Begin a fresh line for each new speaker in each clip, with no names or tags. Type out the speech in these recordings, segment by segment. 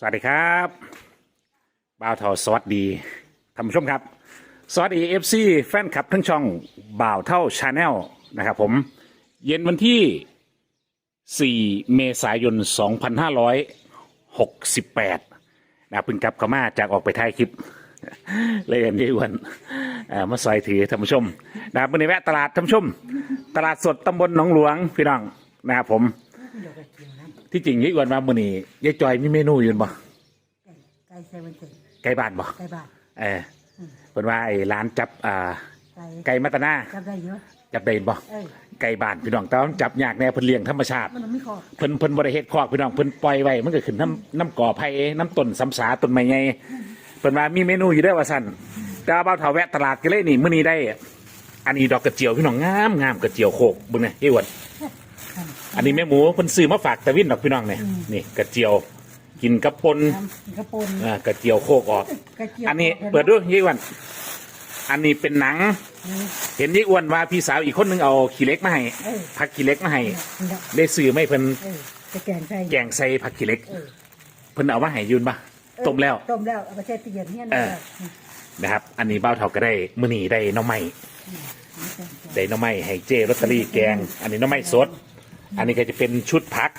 สวัสดีครับบ่าวเทาสวัสดีท่านผู้ชมครับ สวัสดีเอฟซีแฟนคลับทั้งช่องบ่าวเท่าชาแนลนะครับผม เย็นวันที่ 4 เมษายน 2568นะเพิ่งกลับเข้ามาจากออกไปถ่ายคลิป เลยกันยี่วันมาซอยถือท่านผู้ชมนะครับวันนี้แวะตลาดท่านผู้ชม ตลาดสดตำบลหนองหลวงพี่น้องนะครับผม ที่จริงยี่วันมามื่อนี้ยายจอยมีเมนูอยู่บ่
ไก่เซเว่นเต็ด
ไก่บ้านบ่
ไก่บ้าน
เออเพิ่นว่าไอ้ร้านจับอ่า
ไก่
ไก่มัตตนา
จับได้เยอะ
จับได้บ่
เออ
ไก่บ้านพี่น้องแต่ต้องจับยากแน่เพิ่นเลี้ยงธรรมชาติ
มันไม่คอ
เพิ่นเพิ่นบ่ได้เฮ็ดคอกพี่น้องเพิ่นปล่อยไว้มันก็ขึ้นน้ำน้ำก่อไผ่น้ำต้นสำสาต้นไม้ใหญ่เพิ่นว่ามีเมนูอยู่เด้อว่าซั่นแต่ว่าเบาเฒ่าแวะตลาดกันเลยนี่มื้อนี้ได้ อันนี้ดอกกระเจียวพี่น้องงามงามกระเจียวโคกเบิ่งนี่ยี่วัน อันนี้แม่หมูเพิ่นซื้อมาฝากตะวินดอกพี่น้องเนี่ยนี่กระเจียว กินกับปน
ทำกระปน
อ่ากระเจียวโคกออก
กระเจียว
อันนี้เปิดดูยี่อ้วัน อันนี้เป็นหนัง
นี่
เห็นยี่อ้วนว่าพี่สาวอีกคนนึงเอาขี้เหล็กมาให้
เออ
ผักขี้เหล็กมาให้
นี่ละ
ได้ซื้อไม่เพิ่น
เออจะแกงใส่
แกงใส่ผักขี้เหล็ก
เออ
เพิ่นเอามาให้ยืนปะ
เออ
ต้มแล้ว
ต้มแล้วเอาไปใส่ตู้เย็นเนี่ย
เอ
นะ
อนะครับ อันนี้เบ้าเท่าก็ได้มื้อนี้ได้หน้องไม้ได้หน้องไม้ให้เจลอตเตอรี่แกง อันนี้หน้องไม้สด อันนี้ก็จะเป็นชุดผัก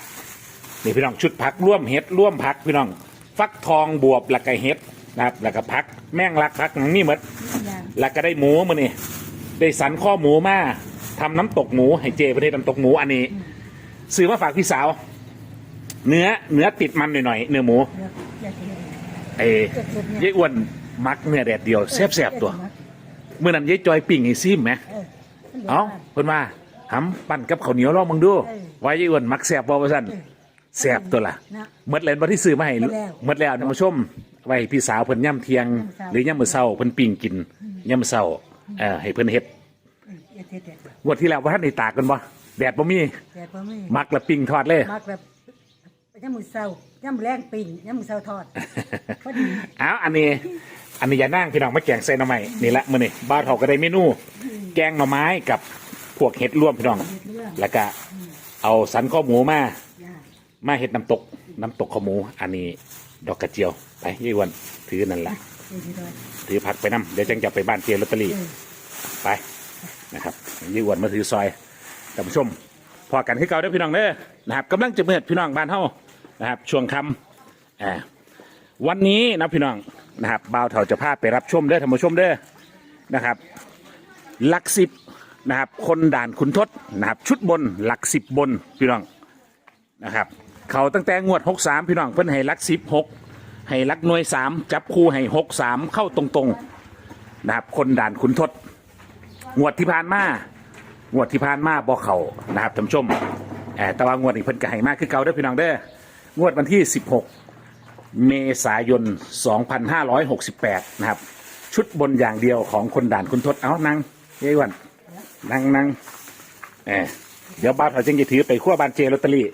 นี่พี่น้องชุดผักร่วมเห็ดร่วมผักพี่น้อง ฟักทองบวบแล้วก็เห็ดนะครับ แล้วก็ผักแม่งลักผักอย่างนี้หมด
อย่าง
แล้วก็ได้หมูมานี่ได้สันข้อหมูมาทำน้ำตกหมูให้เจประเทศน้ำตกหมูอันนี้ซื้อมาฝากพี่สาว เนื้อเนื้อติดมันหน่อยๆเนื้อหมู
เลือกอยากกินอะไร
เอ้ยายอ้วนมักเนื้อแดดเดียวแซ่บๆตัวเมื่อนั้นยายจอยปิ่งให้ซิมไหม
เออ
เอ้าเพิ่นว่า หำปั่นกับข้าวเหนียวลองมึงดู
เออ
ว่ายายอ้วนมักแซ่บบ่ว่าซั่นแซ่บตัวละ
นะ
เมดเลยบ่ที่ซื้อมาให้
หมดแล้ว
เมดแล้วท่านผู้ชม ไว้ให้พี่สาวเพิ่นย่ำเที่ยง
ย่ำเช้า
หรือย่ำมื้อเช้าเพิ่นปิ้งกินย่ำเช้าเออให้เพิ่นเฮ็ด
เอออย่าเทเด็ด
งวดที่แล้วว่าท่านได้ตากกันบ่แดดบ่มี
แต่พอไม่
มักและปิ้งทอดเลย
มักแบบย่ำมือเศร้าย่ำแรงปิ่งย่ำมือเศร้าทอดพอดี
เอาอันนี้ อันนี้อย่านั่งพี่น้องมาแกงใส่หน่อไม้นี่ละมื้อนี้บ้านเขาก็ได้เมนู แกงหน่อไม้กับ พวกเห็ดร่วมพี่น้อง
เรื่อง
แล้วก็เอาสันข้อหมูมา
ย่า
มาเห็ดน้ำตก น้ำตกข้าวหมู อันนี้ดอกกระเจียว ไปยี่วันถือนั่นแหละ
เออดีด้วย
ถือผักไปน้ำเดี๋ยวจังจะไปบ้านเจลอตเตอรี่
เออ
ไปนะครับยี่วันมาถือซอยท่านผู้ชมพอกันที่เก่าเด้อพี่น้องเด้อนะครับกำลังจะเมื่อพี่น้องบ้านเฮานะครับ ช่วงค่ำอ่าวันนี้นะพี่น้องนะครับบ่าวเถาจะพาไปรับชมเด้อท่านผู้ชมเด้อนะครับหลักสิบ นะครับ คนด่านขุนทศนะครับ ชุดบนหลักสิบบนพี่น้องนะครับ เขาตั้งแต่งวดหกสามพี่น้องเพิ่นให้หลักสิบหกให้หลักหน่วยสามจับคู่ให้หกสามเข้าตรงๆนะครับ คนด่านขุนทศงวดที่ผ่านมางวดที่ผ่านมาบ่เขานะครับท่านผู้ชมเอ่อแต่ว่างวดนี้เพิ่นก็ให้มากคือเก่าเด้อพี่น้องเด้องวดวันที่ 16 เมษายน 2568 นะครับ ชุดบนอย่างเดียวของคนด่านคุณทศเอานั่งเย้ยวัน นั่งนั่งเออเดี๋ยวบ้านเขาจึงจะถือไปขั้วบานเจลอตเตอรี่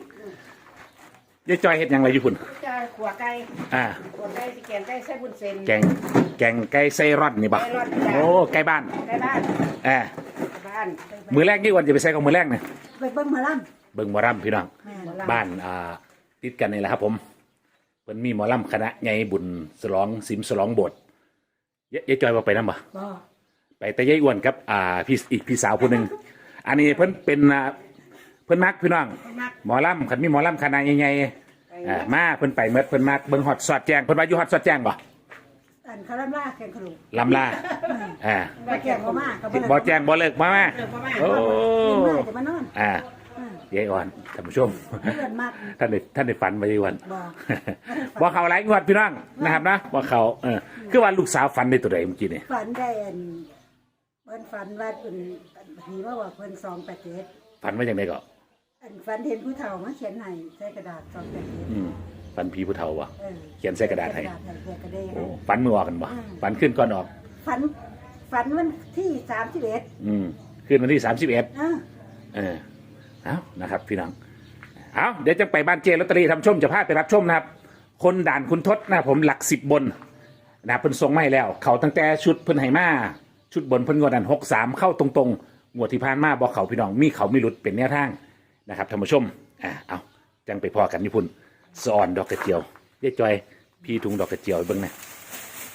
ยายจอยเฮ็ดหยังไรอยู่พุ่น
จะขัวไก่
อ่า
ขัวไก่สิแกงไก่ใส่บุญเส้น
แกงแกงไก่ไส้ร่อนนี่บ่
ไก่ร่อนจ้ะ
โอ้ไก่บ้าน
ไก่บ้าน
เออ
บ้าน
มือแรกยี่วันจะไปใส่กับมือแรกเนี่ย
ไปเบิ้งหมาล่
เบิ่งหมอลำพี่น้องำ
แม่น
บ้านอ่าติดกันนี่แหละครับผมเพิ่นมีหมอลำคณะใหญ่บุญสลองสิมสลองโบสถ์ยยายจอยว่าไปนำบ่
บ่
ไปแต่ยายอ้วนครับอ่าพี่อีกพี่สาวผู้หนึงอันนี้เพิ่นเป็นอ่าเพิ่นมักพี่น้อง
มัก
หมอลำคันมีหมอลำคณะใหญ่ๆอ่ามาเพิ่นไปเมื่อเพิ่นมักเบิ่งฮอดสอดแจ้งเพิ่นว่าอยู่ฮอดสอดแจ้งบ่
อันคาราม่าแกงขลุ่
ลำลาอ่า
ไปแกงบ่มาก็
บ่แจ้งบ่เลิกมามา
เรื่องประมาณ
โอ้
เลิกมามานอน
อ่า
อืม
ยายอ่อนท่านผู้ชม
เพื่อนมาก
ท่านได้ท่านได้ฝันมาดีวัน
บ่
บอกเขาหลายงวดพี่น้องนะครับนะบอกเขาเออคือว่าลูกสาวฝันในตัวใดเมื่อกี้นี่
ฝันได้อัน เพิ่นฝันว่าเพิ่นผีว่าว่าเพิ่นซองแปดเจ็ด
ฝันว่าอย่างไรก็
อันฝันเห็นผู้เฒ่ามาเขียนให้ใส่กระดาษซองแปดเจ็ด
อืมฝันผีผู้เฒ่าวะ
เออ
เขียนใส่กระดาษให้
ใส่กระดาษให้เขียนกระเดง
โอ้ฝันมือออกกันบ่ฝันขึ้นก่อนออก
ฝันฝันวันที่สามสิบเอ็ด
อืมขึ้นวันที่สามสิบเอ็ด
อะ
เออเอานะครับ พี่น้องเอาเดี๋ยวจะไปบ้านเจลอตเตอรี่ทำชมจะพาไปรับชมนะครับ คนด่านคุณทศนะครับผมหลักสิบบนนะครับเพิ่นส่งมาให้แล้ว เขาตั้งแต่ชุดเพิ่นไหมา ชุดบนเพิ่นงวดอันหกสามเข้าตรงๆงวดที่ผ่านมาบอกเขาพี่น้องมีเขามีหลุดเป็นแนวทางนะครับท่านผู้ชมอ่าเอาจังไปพอกันญี่ปุ่นสอนดอกกระเจียวยายจอยพี่ถุงดอกกระเจียวให้เบิ่งนะ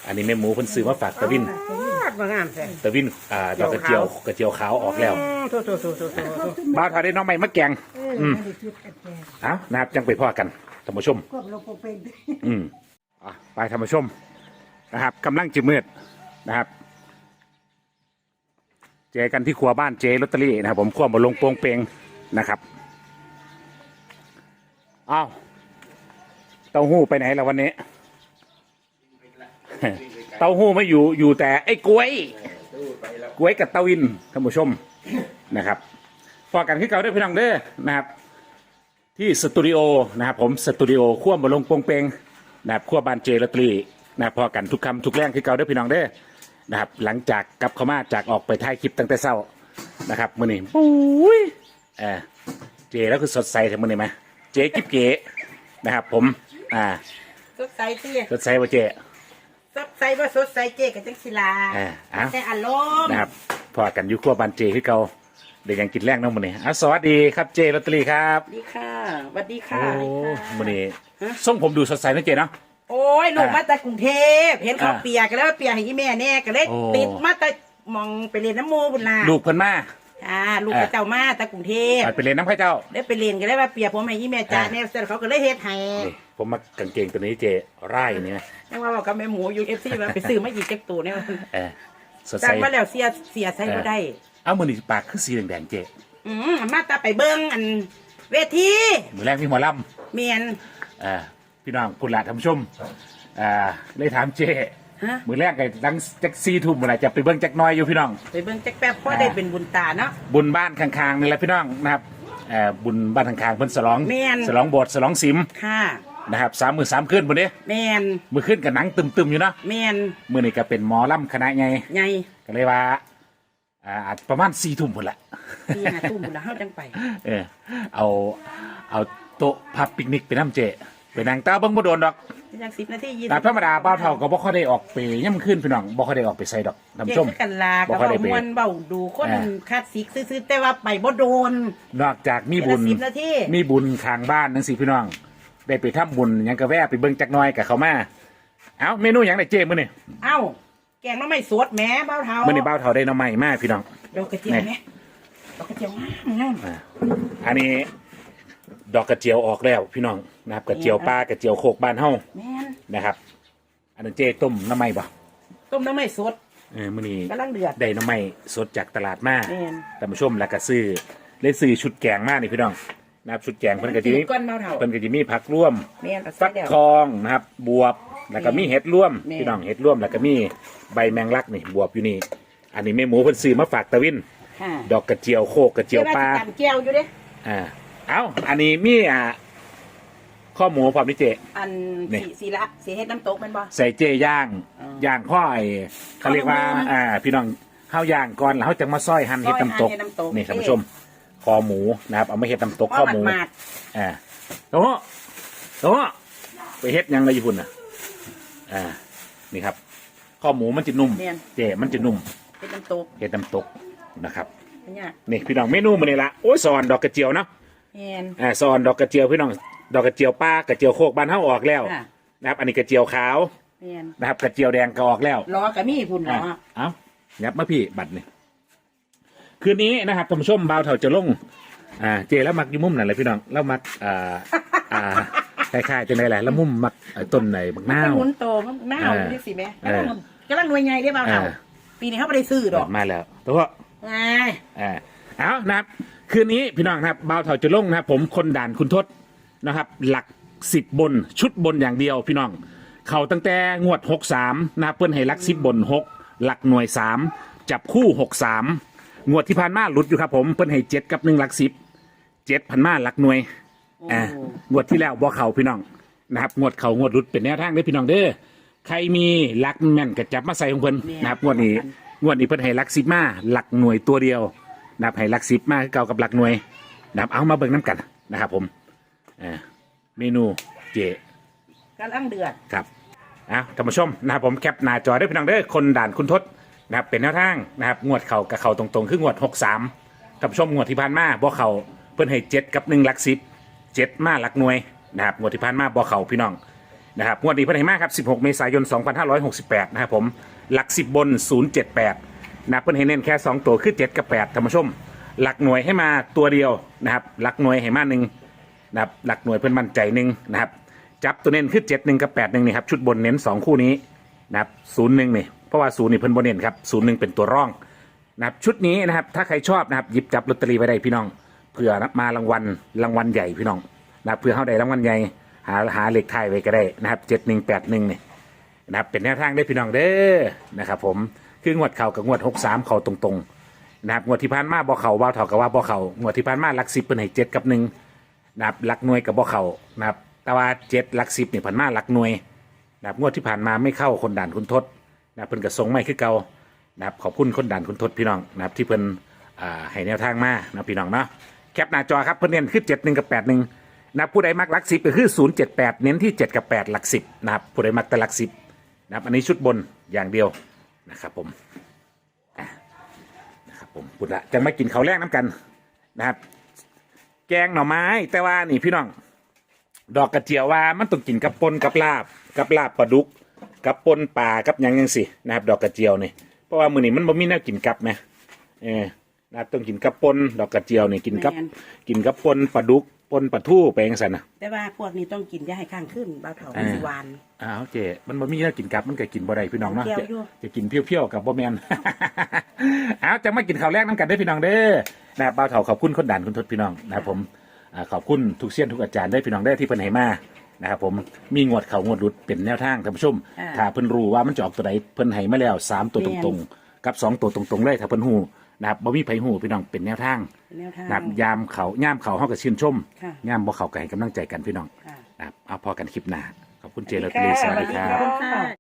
อันนี้แม่หมูเพิ่นซื้อมาฝากตะวิน
ฟาดมางามแท้
ตะวินอ่าดอกกระเจียวกระเจียวขาวออกแล้ว
อืมโถโถโถโถโถโถ
บ้าวทอได้น้องใหม่มาแกง
เออไม่ได้คิดกันแก
เอ้านะครับจังไปพ่อกันท่านผู้ชม
ควบลงโปรเป็น
อืมอะไปท่านผู้ชมนะครับกำลังจะมืดนะครับ เจอกันที่ครัวบ้านเจลอตเตอรี่นะครับผมขั้วมาลงโปรงเปงนะครับอ้าวเต้าหู้ไปไหนแล้ววันนี้ เต้าหู้ไม่อยู่อยู่แต่ไอ้กล้วยกล้วยกับเต้าวินท่านผู้ชมนะครับพอกันที่เก่าได้พี่น้องเด้อนะครับ ที่สตูดิโอนะครับผมสตูดิโอขั้วมาลงโปรงเปงนะครับขั้วบานเจลอตเตอรี่นะพอกันทุกคำทุกแรงที่เก่าได้พี่น้องเด้อ นะครับ หลังจากกลับเข้ามาจากออกไปถ่ายคลิปตั้งแต่เช้านะครับมื่อนี้ปุ้ยเออเจแล้วคือสดใสทั้งมื่อนี้ไหมเจกิ๊บเก๋นะครับ ผม อ่า
สดใสเตี้ย
สดใสว่าเจ
สดใสว่าสดใสเจ๊กับจังศิลา
อ่าเอา
แต่อารมณ์
นะครับพอกันอยู่ขั้วบานเจที่เก่าเดี๋ยวยังกินแรงเน้องมื่อนี้อะสวัสดีครับเจลอตเตอรี่ครับ
สวัสดีค่ะสวัสดีค่ะ
โอ้มื่อนี้ส่งผมดูสดใสนะเจเนาะ
โอ้ยลูกมาจากกรุงเทพเห็นเขา
อ่า
เปียกกันแล้วเปียกให้ยี่แม่แน่ก็เลย
โอ้
ติดมาแต่มองไปเรียนน้ำโมบุญนา
ลูกเพิ่นมา
อ่าลูกพระเจ้ามาจากกรุงเทพ
ไปเรียนน้ำข้าเจ้า
ได้ไปเรียนกันได้ว่าเปียกผมให้ยี่แม่จ้า
อ่า
เนี่ยเสร็จเขาก็เลยเฮ็ดให้
นี่ผมมากางเกงตัวนี้เจไร่เนี่ย
ยังว่าบอกกับแม่หมูอยู่เอฟซีมาไปซื้อมาอีกเจ็กตัวเนี่ย
เออสดใส
สั่งมาแล้วเสียเสียใส่ก็ได้
เอามือนี่ปากคือสีแดงๆเจ
อืมมาตาไปเบิ้งอัน เวที
มือแรกมีหมอล
เมียนำ
เออ พี่น้องคุณหลานท่านผู้ชมอ่าเลยถามเจ
ฮะ
มือแรกไงตั้งจักซีทุ่มเมื่อไหร่จะไปเบิ้งจักหน้อยอยู่พี่น้อง
ไปเบิ้งจักแป๊บพ่อได้เป็นบุญตาเนาะ
บุญบ้านข้างๆนี่แหละพี่น้องนะครับเอ่อบุญบ้านข้างๆเพิ่นสลอง
แม่น
สลองโบสถ์สลองสิม
ค่ะ
นะครับสามมือสามคืนบนนี้
แมน
มือขึ้นกับหนังตึมๆอยู่เนาะ
แมน
มือนี่ก็เป็นหมอลำคณะไง
ไง
ก็เลยว่าอ่าอาจประมาณสี่ทุ่มพุ่นละ
ตีหาตุ้มบุญละเฮาจังไป
เออเอาเอาโต๊ะพับปิกนิกไปน้ำเจ ไปนั่งเต้าเบิ้งบ่โดนดอก
ยังสิบนาทียี่
แต่ธรรมดาบ้าวเท่าก็บ่ค่อยได้ออกไปย่ำขึ้นพี่น้องบ่ค่อยได้ออกไปใส่ดอกท่าน
เจ๊
ผู้ชม
คือกันลา
บ่
กับ
ค่อย
เบา
ได้ไป
มวนเบาดูคน
อ่า
คาดสิกซื้อๆแต่ว่าไปบ่โดน
นอกจากมีบุญ
เดือนละ10นาที
มีบุญข้างบ้านนั่นสิพี่น้อง ได้ไปทำบุญหยังก็แวะไปเบิ่งจักหน่อยกับเขามา เอ้าเมนูหยังได้เจมื้อนี่
เอ้า แกงน้ำไม่สดแหม่เบ้าเท้า
มื้อนี้บ้าวเท่าได้หน้ำใหม่มาพี่น้อง
ดอกกระเจียวไหมดอกกระเจียวงามงาม
อ่าอันนี้ ดอกกระเจียวออกแล้วพี่น้อง นะครับกระเจียวปลากระเจียวโคกบ้านเฮา
แม่น
นะครับ อันนั้นเจต้มน้ำใหม่บ่
ต้มน้ำไม่สด
เออมื้อนี้
กำลังเดือด
ได้น้ำใหม่สดจากตลาดมา
แม่น
ท่านผู้ชมแล้วก็ซื้อเลยซื้อชุดแกงมานี่พี่น้องนะครับชุดแกงเพิ่นก็จะมี
ก้อนเบาเท้า
เพิ่นก็จะมีผักร่วม
แม่นเอาใส่
ฟัก
เดียว
ทองนะครับบวบแล้วก็มีเห็ดร่วม
แม่
พี่น้องเห็ดร่วมแล้วก็มีใบแมงลักนี่บวบอยู่นี่ อันนี้แม่หมูเพิ่นซื้อมาฝากตะวิน
ค่ะ
ดอกกระเจียวโคกกระเจียวปลา
เจ้กันเจียวอยู่เด้
อ่าเอ้าอันนี้มีอ่า ข้อหมูพร้อมนี่เจ
อัน
นี่
สีสีละสีเฮ็ดน้ำตกแมันบ่
ใส่เจย่าง
อ๋อย่าง
ย่างข้อไอ้เขาเรียกว่า
ข้อหมู
อ่าพี่น้องข้าวย่างก่อนแล้วเขาจะมาซอยหั่นเห็ดน้ำตก
ซอยหั่นเห็ดน้ำตก
นี่ท่านผู้ชมคอหมูนะครับเอามาเห็ดน้ำตก
พ่
ข้
อ
อหมู
หมาด
อ่าโอ้โหโอ้โหไปเฮ็ดหยังไรญี่ปุ่นอะ อ่า นี่ครับ ข้อหมูมันจะนุ่ม
ๆเนี่ย
เจมันจะนุ่ม
เฮ็ดน้ำตก
เฮ็ดน้ำตกนะครับ
เนี่ย
นี่พี่น้องเมนูมันนี่ละโอ้ยซอนดอกกระเจียวเนาะ
แม่น
อ่าซอนดอกกระเจียวพี่น้อง ดอกกระเจียวป้ากระเจียวโคกบ้านเฮาออกแล้ว
ค่ะ
นะครับ อันนี้กระเจียวขาว
แม่น
นะครับ กระเจียวแดงก็ออกแล้ว
รอกะมีพุ่นเหร
อะ
อ
เอายับมาพี่บัตรนี่คืนนี้นะครับท่านผู้ชมบ่าวเถ่าจะลงอ่าเจแล้วมักอยูมุมนั่นเลยพี่น้องแล้วมักอ่าอ่าคล้ายๆจังไดแหละแล้วมุมมักเอ่อต้นไหนบักนา
มัน
ว
หมุนโตมันหน้า
เออ
เอาดิสิแม่
เออ
กำลังหน่วยใหญ่ได้เปล่าเฮา
เออ
ปีนี้เขาไม่ได้ซื้อดอก
มาแล้วตัว
ไง
อ่าเอานะครับ คืนนี้พี่น้องนะครับบ่าวเถ่าจะลงนะครับ ผมคนด่านคุณทศ นะครับ หลักสิบบนชุดบนอย่างเดียวพี่น้อง เขาตั้งแต่งวดหกสามนะครับเพื่อนให้หลักสิบบนหกหลักหน่วยสามจับคู่หกสามงวดที่ผ่านมาหลุดอยู่ครับผมเพื่อนให้เจ็ดกับหนึ่งหลักสิบเจ็ดพันมาหลักหน่วยอ่างวดที่แล้วบ่เขาพี่น้องนะครับงวดเขางวดหลุดเป็นแนวทางเด้อพี่น้องเด้อใครมีหลักแม่นก็จับมาใส่ของเพิ่นนะครับงวดนี้งวดนี้เพิ่นให้หลักสิบมาหลักหน่วยตัวเดียวนะครับให้หลักสิบมาคือเก่ากับหลักหน่วยนะครับเอามาเบิ่งน้ำกันนะครับผม อ่าเมนูเจ
กำลังเดือด
ครับอะท่านผู้ชมนะครับผมแคปหน้าจอได้พี่น้องเด้อคนด่านคุณทศนะครับเป็นแนวทางนะครับงวดเข่ากับเข่าตรงๆคืองวด63ท่านผู้ชมงวดที่ผ่านมาบ่เข่าเพิ่นให้เจ็ดกับหนึ่งหลักสิบเจ็ดมาหลักหน่วยนะครับงวดที่ผ่านมาบ่เข่าพี่น้องนะครับงวดนี้เพิ่นให้มาครับ 16 เมษายน 2568 นะครับผมหลัก 10 บน 078นะครับเพิ่นให้เน้นแค่ 2 ตัวคือ 7 กับ 8ท่านผู้ชม หลักหน่วยให้มาตัวเดียวนะครับหลักหน่วยให้มาหนึ่ง นะครับหลักหน่วยเพิ่นมั่นใจหนึ่งนะครับจับตัวเน้นคือ7 1กับ8 1นี่ครับชุดบนเน้น2คู่นี้นะครับ0 1นี่เพราะว่า0นี่เพิ่นบ่เน้นครับ0 1เป็นตัวร่องนะครับชุดนี้นะครับถ้าใครชอบนะครับหยิบจับลอตเตอรี่ไว้ได้พี่น้องเผื่อมารางวัลรางวัลใหญ่พี่น้องนะเผื่อเฮาได้รางวัลใหญ่หาหาเลขท้ายไว้ก็ได้นะครับ7181นี่นะครับเป็นแนวทางได้พี่น้องเด้อนะครับผมคืองวดเข่ากับงวดหกสามเข่าตรงๆนะครับงวดที่ผ่านมาบ่เข่าว่าเท่ากับว่าบ่เข่างวดที่ผ่านมาลักสิบเป็นให้เจ็ดกับหนึ่ง นะครับหลักหน่วยกับบ่เข่านะครับ แต่ว่าเจ็ดหลักสิบเนี่ยผ่านมาหลักหน่วยนะครับงวดที่ผ่านมาไม่เข้าคนด่านคุณทศนับเพิ่นกระทรงไม่คือเก่านะครับขอบคุณคนด่านคุณทศพี่น้องนะครับที่เพิ่นอ่าให้แนวทางมานะพี่น้องเนาะแคปหน้าจอครับเพิ่นเน้นคือเจ็ดหนึ่งกับแปดหนึ่งนับผู้ใดมักหลักสิบก็คือศูนย์เจ็ดแปดเน้นที่เจ็ดกับแปดหลักสิบนะครับผู้ใดมักแต่หลักสิบนะครับอันนี้ชุดบนอย่างเดียวนะครับผมนะครับผมปุดละจะมากินข้าวแรกน้ำกันนะครับ แกงหน่อไม้ แต่ว่านี่พี่น้อง ดอกกระเจียวว่ามันต้องกินกับปนกับลาบกับลาบปลาดุก กับปนป่ากับหยังยังสินะครับ ดอกกระเจียวนี่เพราะว่ามือนี้มันบ่มีแนวกินกับไหมเออนะครับต้องกินกับปนดอกกระเจียวนี่กินกับ
แม่น
กินกับปนปลาดุก ปนปลาทู่ไปยังสันนะ
แต่ว่าพวกนี้ต้องกินอย่าให้ข้างขึ้นเบาเถา
อ่า
สิหวาน
อ้าวเจมันบ่มีแนวกินกับมันก็กินบ่ได้พี่น้องเนาะ
เกี่ยว
จะ
อยู่
จะกินเพี้ยวๆกับบ่แมนเอาจะมากินข้าวแรกน้ำกันได้อพี่น้องเด้อนะครับบ่าวเฒ่าขอบคุณคนด่านคุณทศพี่น้องนะครับผมอ่าขอบคุณทุกเสี้ยนทุกอาจารย์ได้อพี่น้องได้อที่เพิ่นให้มานะครับผมมีงวดเขางวดหลุดเป็นแนวทางท่านผู้ชม
อ่า
ถ้าเพิ่นรู้ว่ามันจะออกตัวใดเพิ่นให้มาแล้วสามตัวตรงๆ กับสองตัวตรงๆเลยถ้าเพิ่นฮู้ นะครับบ่มีไผฮู้พี่น้องเป็นแนวทาง
เป็นแนวทาง
นะครับยามเขาย่ามเขาเฮาก็ชื่นชม
ค่ะ
ย่ามบ่เขาก็ให้กำลังใจกันพี่น้อง
ค่ะ
นะครับเอาพอกันคลิปหน้าขอบคุณเจริญลีสวัสดีครับ
ขอบคุณค่ะ